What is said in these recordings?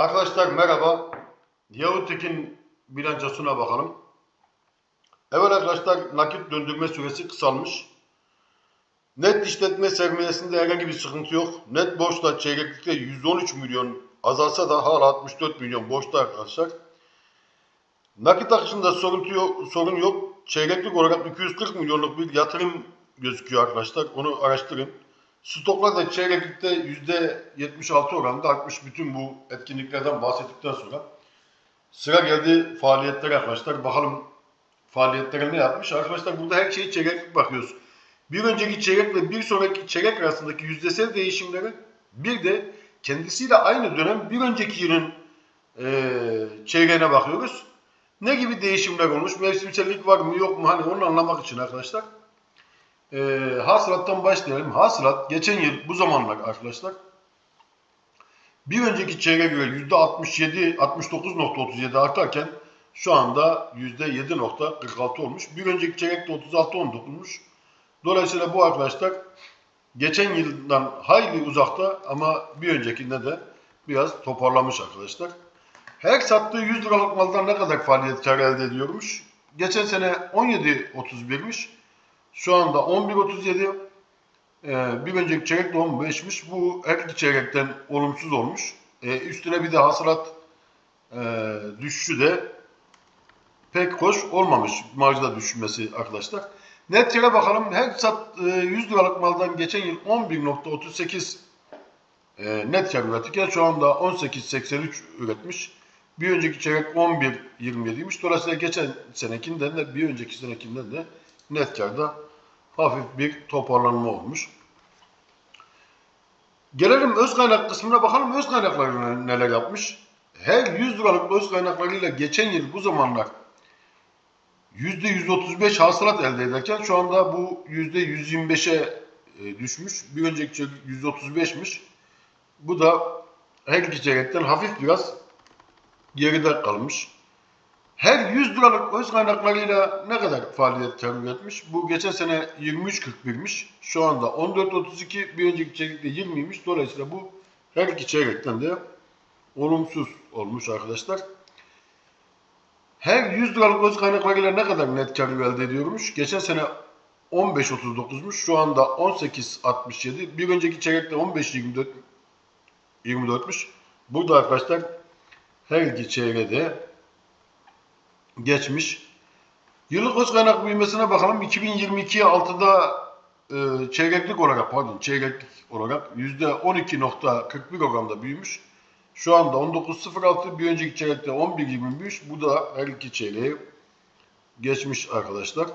Arkadaşlar merhaba. Yavuz Tekin bilançosuna bakalım. Evet arkadaşlar nakit döndürme süresi kısalmış. Net işletme sermayesinde herhangi bir sıkıntı yok. Net borçta çeyreklikte 113 milyon azalsa da hala 64 milyon borçta arkadaşlar. Nakit akışında sorun yok. Çeyreklik olarak 240 milyonluk bir yatırım gözüküyor arkadaşlar. Onu araştırın. Stoklar da çeyreklikte %76 oranında artmış bütün bu etkinliklerden bahsettikten sonra. Sıra geldi faaliyetlere arkadaşlar. Bakalım faaliyetlere ne yapmış? Arkadaşlar burada her şeyi çeyreklik bakıyoruz. Bir önceki çeyrekle bir sonraki çeyrek arasındaki yüzdesel değişimleri bir de kendisiyle aynı dönem bir önceki yılın eee çeyreğine bakıyoruz. Ne gibi değişimler olmuş? Mevsimsellik var mı yok mu? Hani onu anlamak için arkadaşlar. Ee, hasılattan başlayalım. Hasılat geçen yıl bu zamanlar arkadaşlar bir önceki çeyreğe göre %67, 69.37 artarken şu anda %7.46 olmuş. Bir önceki çeyrekte 36.19'muş. Dolayısıyla bu arkadaşlar geçen yıldan hayli uzakta ama bir öncekinde de biraz toparlamış arkadaşlar. Her sattığı 100 liralık maldan ne kadar faaliyet karı elde ediyormuş? Geçen sene 17.31'miş. Şu anda 11.37. Ee, bir önceki çeyrek de 15'miş. Bu her iki çeyrekten olumsuz olmuş. Ee, üstüne bir de hasılat e, düşüşü de pek hoş olmamış. Marjda düşmesi arkadaşlar. Net kere bakalım. Her sat e, 100 liralık maldan geçen yıl 11.38 e, net kar üretirken şu anda 18.83 üretmiş. Bir önceki çeyrek 11.27'ymiş. Dolayısıyla geçen senekinden de bir önceki senekinden de net karda hafif bir toparlanma olmuş. Gelelim öz kaynak kısmına bakalım öz kaynakları neler yapmış. Her 100 liralık öz kaynaklarıyla geçen yıl bu zamanlar %135 hasılat elde ederken şu anda bu %125'e e, düşmüş. Bir önceki çeyrek %35'miş. Bu da her iki çeyrekten hafif biraz geride kalmış. Her 100 liralık öz kaynaklarıyla ne kadar faaliyet kar üretmiş? Bu geçen sene 23.41'miş. Şu anda 14.32, bir önceki çeyrekte 20'ymiş. Dolayısıyla bu her iki çeyrekten de olumsuz olmuş arkadaşlar. Her 100 liralık öz kaynaklarıyla ne kadar net kar elde ediyormuş? Geçen sene 15.39'muş. Şu anda 18.67. Bir önceki çeyrekte 15.24 24'müş. Burada arkadaşlar her iki çeyreğe de geçmiş. Yıllık öz kaynak büyümesine bakalım. 2022'ye 6'da e, çeyreklik olarak pardon çeyreklik olarak %12.41 oranda büyümüş. Şu anda 19.06 bir önceki çeyrekte 11.20 büyümüş. Bu da her iki çeyreği geçmiş arkadaşlar.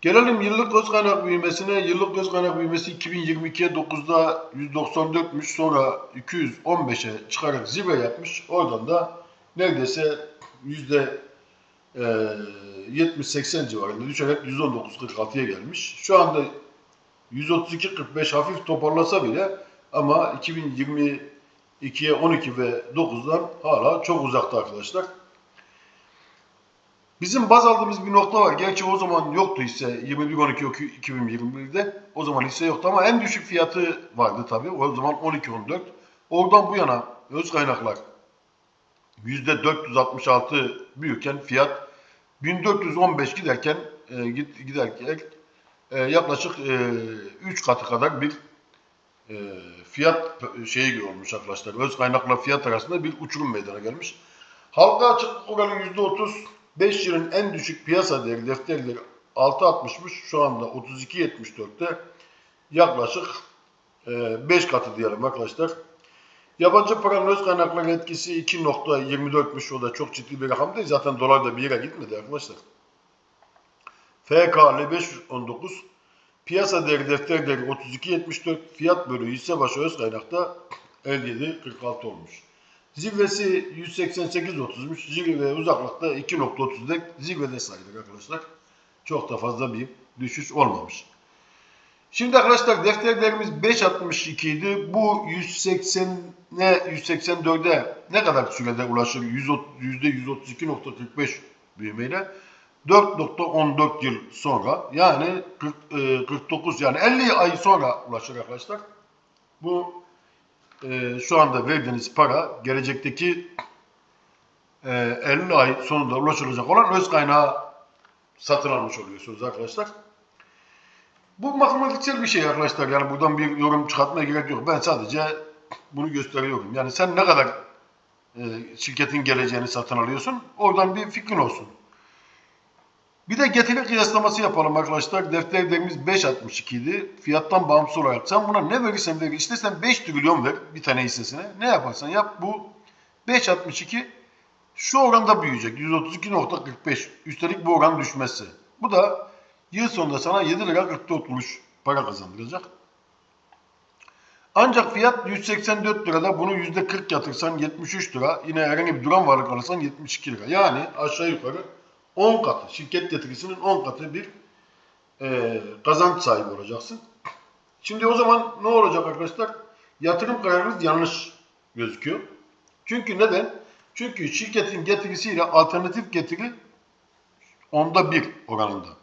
Gelelim yıllık öz kaynak büyümesine. Yıllık öz kaynak büyümesi 2022'ye 9'da 194'müş. Sonra 215'e çıkarak zirve yapmış. Oradan da neredeyse yüzde e, 70-80 civarında düşerek 119-46'ya gelmiş. Şu anda 132-45 hafif toparlasa bile ama 2022'ye 12 ve 9'dan hala çok uzakta arkadaşlar. Bizim baz aldığımız bir nokta var. Gerçi o zaman yoktu hisse 21-12 2021'de. O zaman hisse yoktu ama en düşük fiyatı vardı tabii. O zaman 12-14. Oradan bu yana öz kaynaklar %466 büyürken fiyat 1415 giderken e, giderken e, yaklaşık e, 3 katı kadar bir e, fiyat şeyi olmuş arkadaşlar. Öz kaynakla fiyat arasında bir uçurum meydana gelmiş. Halka açıklık oranı %30 5 yılın en düşük piyasa değeri defterleri 6.60'mış. Şu anda 32.74'te yaklaşık 5 katı diyelim arkadaşlar. Yabancı paranın öz kaynakları etkisi 2.24'müş. O da çok ciddi bir rakam değil. Zaten dolar da bir yere gitmedi arkadaşlar. FK 519 Piyasa değeri defter değeri 32.74 fiyat bölü hisse başı öz kaynakta 57.46 olmuş. Zirvesi 188.30'muş. Zirve uzaklıkta 2.30'da zirvede sayılır arkadaşlar. Çok da fazla bir düşüş olmamış. Şimdi arkadaşlar defterlerimiz 5.62 idi. Bu 180'e 184'e ne kadar sürede ulaşır? %132.45 büyümeyle 4.14 yıl sonra yani 40, e, 49 yani 50 ay sonra ulaşır arkadaşlar. Bu e, şu anda verdiğiniz para gelecekteki e, 50 ay sonunda ulaşılacak olan öz kaynağı satın almış oluyorsunuz arkadaşlar. Bu matematiksel bir şey arkadaşlar. Yani buradan bir yorum çıkartmaya gerek yok. Ben sadece bunu gösteriyorum. Yani sen ne kadar e, şirketin geleceğini satın alıyorsun. Oradan bir fikrin olsun. Bir de getiri kıyaslaması yapalım arkadaşlar. Defterlerimiz 5.62 idi. Fiyattan bağımsız olarak sen buna ne verirsen ver. İstersen 5 trilyon ver bir tane hissesine. Ne yaparsan yap bu 5.62 şu oranda büyüyecek. 132.45. Üstelik bu oran düşmezse. Bu da yıl sonunda sana 7 lira 44 kuruş para kazandıracak. Ancak fiyat 184 lirada bunu %40 yatırsan 73 lira. Yine herhangi bir duran varlık alırsan 72 lira. Yani aşağı yukarı 10 katı, şirket getirisinin 10 katı bir e, kazanç sahibi olacaksın. Şimdi o zaman ne olacak arkadaşlar? Yatırım kararınız yanlış gözüküyor. Çünkü neden? Çünkü şirketin getirisiyle alternatif getiri onda bir oranında.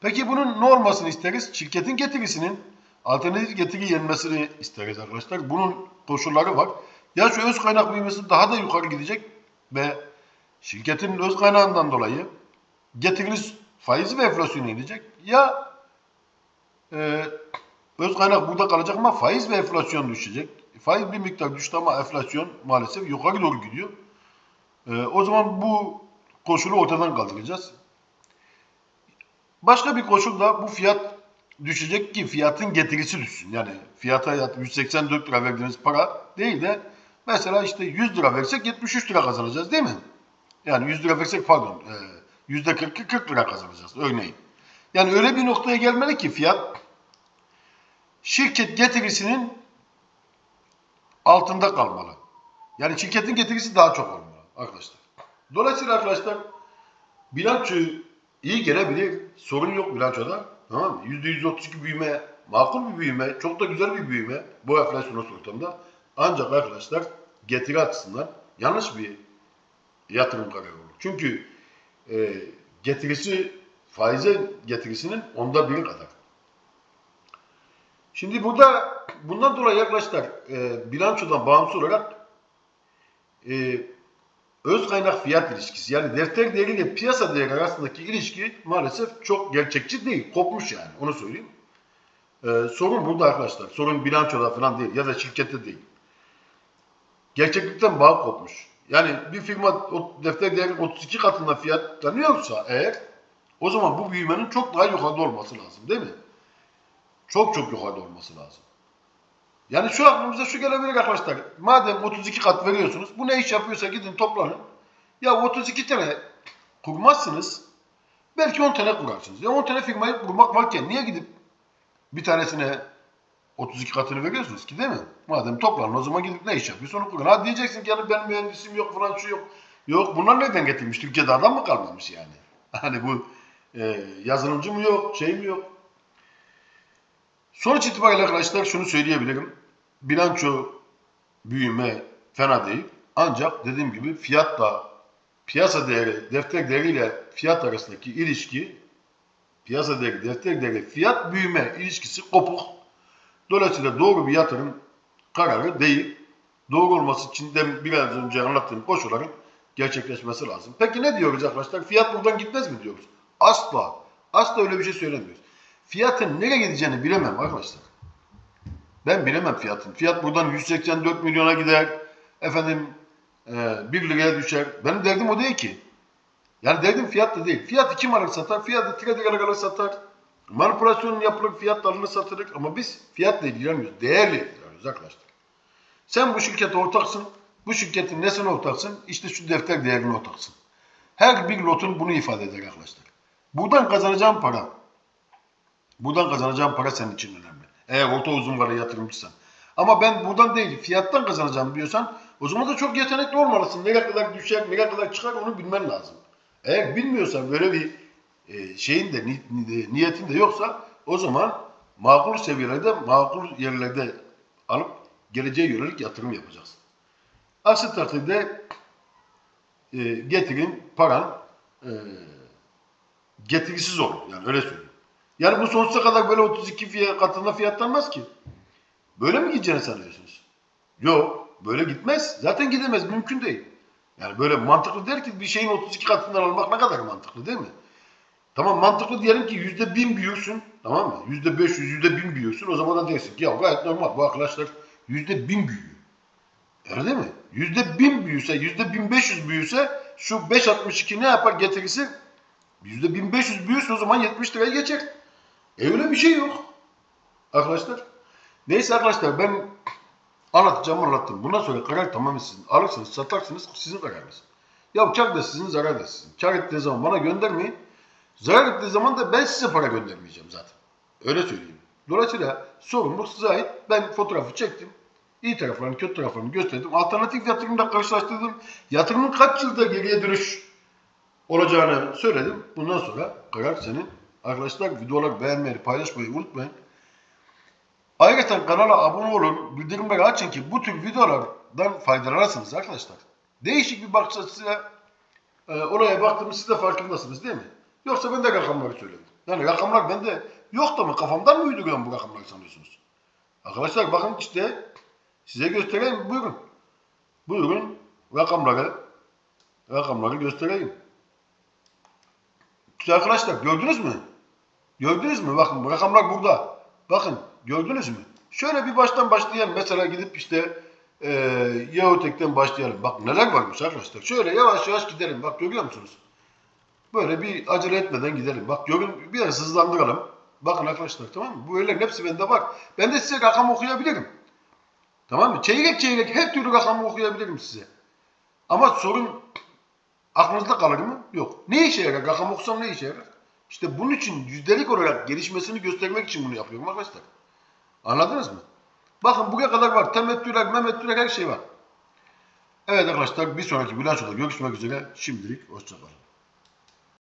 Peki bunun ne olmasını isteriz? Şirketin getirisinin alternatif getiri yenmesini isteriz arkadaşlar. Bunun koşulları var. Ya şu öz kaynak büyümesi daha da yukarı gidecek ve şirketin öz kaynağından dolayı getiriniz faizi ve enflasyona gidecek. Ya e, öz kaynak burada kalacak ama faiz ve enflasyon düşecek. Faiz bir miktar düştü ama enflasyon maalesef yukarı doğru gidiyor. E, o zaman bu koşulu ortadan kaldıracağız. Başka bir koşul da bu fiyat düşecek ki fiyatın getirisi düşsün. Yani fiyata 184 lira verdiğiniz para değil de mesela işte 100 lira versek 73 lira kazanacağız değil mi? Yani 100 lira versek pardon e, yüzde 40'ı 40 lira kazanacağız örneğin. Yani öyle bir noktaya gelmeli ki fiyat şirket getirisinin altında kalmalı. Yani şirketin getirisi daha çok olmalı arkadaşlar. Dolayısıyla arkadaşlar bilanço iyi gelebilir. Sorun yok bilançoda. Tamam mı? %132 büyüme, makul bir büyüme, çok da güzel bir büyüme bu enflasyon ortamda. Ancak arkadaşlar getiri açısından yanlış bir yatırım kararı olur. Çünkü e, getirisi faize getirisinin onda biri kadar. Şimdi burada bundan dolayı arkadaşlar e, bilançodan bağımsız olarak e, öz kaynak fiyat ilişkisi yani defter değeri ile piyasa değeri arasındaki ilişki maalesef çok gerçekçi değil. Kopmuş yani onu söyleyeyim. E, sorun burada arkadaşlar. Sorun bilançoda falan değil ya da şirkette değil. Gerçeklikten bağ kopmuş. Yani bir firma o defter değeri 32 katında fiyatlanıyorsa eğer o zaman bu büyümenin çok daha yukarıda olması lazım değil mi? Çok çok yukarıda olması lazım. Yani şu aklımıza şu gelebilir arkadaşlar. Madem 32 kat veriyorsunuz bu ne iş yapıyorsa gidin toplanın. Ya 32 tane kurmazsınız. Belki 10 tane kurarsınız. Ya 10 tane firmayı kurmak varken niye gidip bir tanesine 32 katını veriyorsunuz ki değil mi? Madem toplanın o zaman gidip ne iş yapıyorsun onu kurun. Ha diyeceksin ki yani ben mühendisim yok falan şu yok. Yok bunlar nereden getirmiş? Türkiye'de adam mı kalmamış yani? Hani bu e, yazılımcı mı yok, şey mi yok? Sonuç itibariyle arkadaşlar şunu söyleyebilirim. Bilanço büyüme fena değil. Ancak dediğim gibi fiyatla piyasa değeri, defter değeriyle fiyat arasındaki ilişki piyasa değeri, defter değeri, fiyat büyüme ilişkisi kopuk. Dolayısıyla doğru bir yatırım kararı değil. Doğru olması için de biraz önce anlattığım koşulların gerçekleşmesi lazım. Peki ne diyoruz arkadaşlar? Fiyat buradan gitmez mi diyoruz? Asla. Asla öyle bir şey söylemiyoruz. Fiyatın nereye gideceğini bilemem arkadaşlar. Ben bilemem fiyatın. Fiyat buradan 184 milyona gider. Efendim e, 1 liraya düşer. Benim derdim o değil ki. Yani derdim fiyat da değil. Fiyatı kim alır satar? Fiyatı trading alır satar. Manipülasyon yapılır, fiyat alınır satılır. Ama biz fiyatla ilgileniyoruz. Değerle ilgileniyoruz arkadaşlar. Sen bu şirkete ortaksın. Bu şirketin nesine ortaksın? İşte şu defter değerine ortaksın. Her bir lotun bunu ifade eder arkadaşlar. Buradan kazanacağın para. Buradan kazanacağın para senin için önemli. Eğer orta uzun vade yatırımcısan. Ama ben buradan değil fiyattan kazanacağım diyorsan o zaman da çok yetenekli olmalısın. Ne kadar düşer, ne kadar çıkar onu bilmen lazım. Eğer bilmiyorsan böyle bir e, şeyin de ni, ni- niyetin de yoksa o zaman makul seviyelerde, makul yerlerde alıp geleceğe yönelik yatırım yapacaksın. Aksi takdirde e, getirin, paran e, getirisiz olur. Yani öyle söyleyeyim. Yani bu sonsuza kadar böyle 32 fiyat, katında fiyatlanmaz ki. Böyle mi gideceğini sanıyorsunuz? Yok. Böyle gitmez. Zaten gidemez. Mümkün değil. Yani böyle mantıklı der ki bir şeyin 32 katından almak ne kadar mantıklı değil mi? Tamam mantıklı diyelim ki yüzde bin büyüksün. Tamam mı? Yüzde 500, yüzde bin büyüksün. O zaman da dersin ki ya gayet normal. Bu arkadaşlar yüzde bin büyüyor. Öyle mi? Yüzde bin büyüse, yüzde bin beş yüz büyüse şu 5.62 ne yapar getirisi? Yüzde bin beş yüz büyüsün o zaman 70 liraya geçer. E öyle bir şey yok. Arkadaşlar. Neyse arkadaşlar ben anlatacağım anlattım. Bundan sonra karar tamamen sizin. Alırsınız, satarsınız sizin kararınız. Ya kar da sizin, zarar da sizin. Kar ettiği zaman bana göndermeyin. Zarar ettiği zaman da ben size para göndermeyeceğim zaten. Öyle söyleyeyim. Dolayısıyla sorumluluk size ait. Ben fotoğrafı çektim. İyi taraflarını, kötü taraflarını gösterdim. Alternatif yatırımla karşılaştırdım. Yatırımın kaç yılda geriye dönüş olacağını söyledim. Bundan sonra karar senin. Arkadaşlar videoları beğenmeyi, paylaşmayı unutmayın. Ayrıca kanala abone olun, bildirimleri açın ki bu tür videolardan faydalanırsınız arkadaşlar. Değişik bir bakış açısıyla e, olaya baktığımız siz de farkındasınız değil mi? Yoksa ben de rakamları söyledim. Yani rakamlar bende yok da mı kafamdan mı uyduruyorum bu rakamları sanıyorsunuz? Arkadaşlar bakın işte size göstereyim buyurun. Buyurun rakamları rakamları göstereyim. İşte arkadaşlar gördünüz mü? Gördünüz mü? Bakın bu rakamlar burada. Bakın gördünüz mü? Şöyle bir baştan başlayalım. Mesela gidip işte e, Yahutek'ten başlayalım. Bak neler varmış arkadaşlar. Şöyle yavaş yavaş gidelim. Bak görüyor musunuz? Böyle bir acele etmeden gidelim. Bak görün biraz hızlandıralım. Bakın arkadaşlar tamam mı? Bu öğelerin hepsi bende var. Ben de size rakam okuyabilirim. Tamam mı? Çeyrek çeyrek her türlü rakamı okuyabilirim size. Ama sorun aklınızda kalır mı? Yok. Ne işe yarar? Rakam okusam ne işe yarar? İşte bunun için yüzdelik olarak gelişmesini göstermek için bunu yapıyorum arkadaşlar. Anladınız mı? Bakın buraya kadar var. Temettüler, memettüler her şey var. Evet arkadaşlar bir sonraki bilançoda görüşmek üzere. Şimdilik hoşçakalın.